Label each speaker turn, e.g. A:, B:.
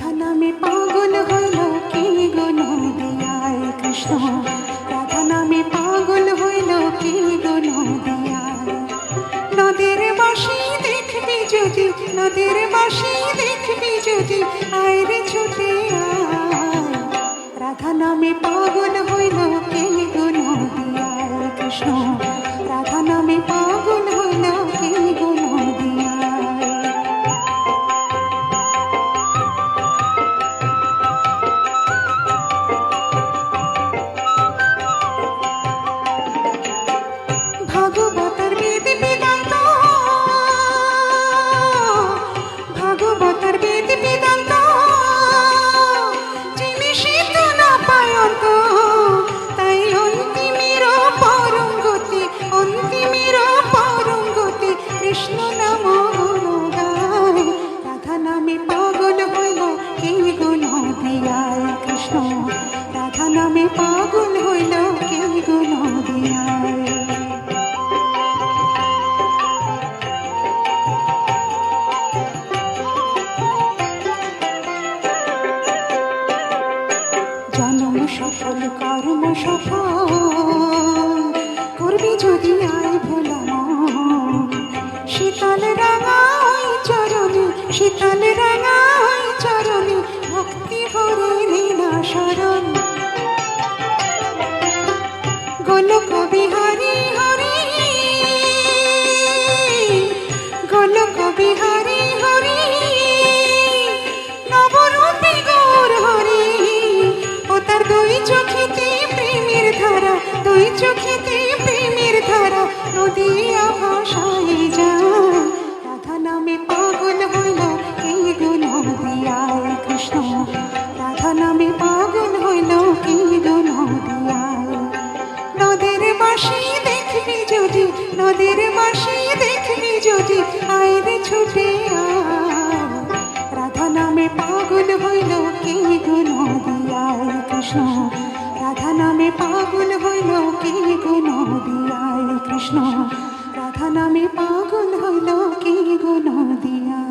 A: রাধা নামে পাগল হলো কে গো নদিয়ায় কৃষ্ণ? রাধা নামে পাগল হলো কে গো নদিয়ায়? নদের বাসি দেখবি যদি, নদের বাসি দেখবি যদি আয়রে ছুটে রাধা নামে পাগল হইল কে গো নদিয়ায় কৃষ্ণ? কৃষ্ণ নাম রাধা নামে পাগল হইল কে গো নদিয়ায় কৃষ্ণ, রাধা নামে পাগল হইল কে গো নদিয়ায় জনম সফল, কর্ম সফল। করবি যদি আয় ভোলাম শীতল রাঙাই চরণে, ভক্তি ভরে লীলা শরণ গোলক বিহারি হরি, গোলক বিহারি হরি, নবরূপী গৌর হরি। ও তার দুই চোখেতে প্রেমের ধারা, দুই চোখেতে প্রেমের ধারা নদিয়া ভাষায় কে গো নদিয়ায় কৃষ্ণ? রাধা নামে পাগল হইল কি গো নদিয়ায় কৃষ্ণ? রাধা নামে পাগল হইল কি গো নদিয়ায়?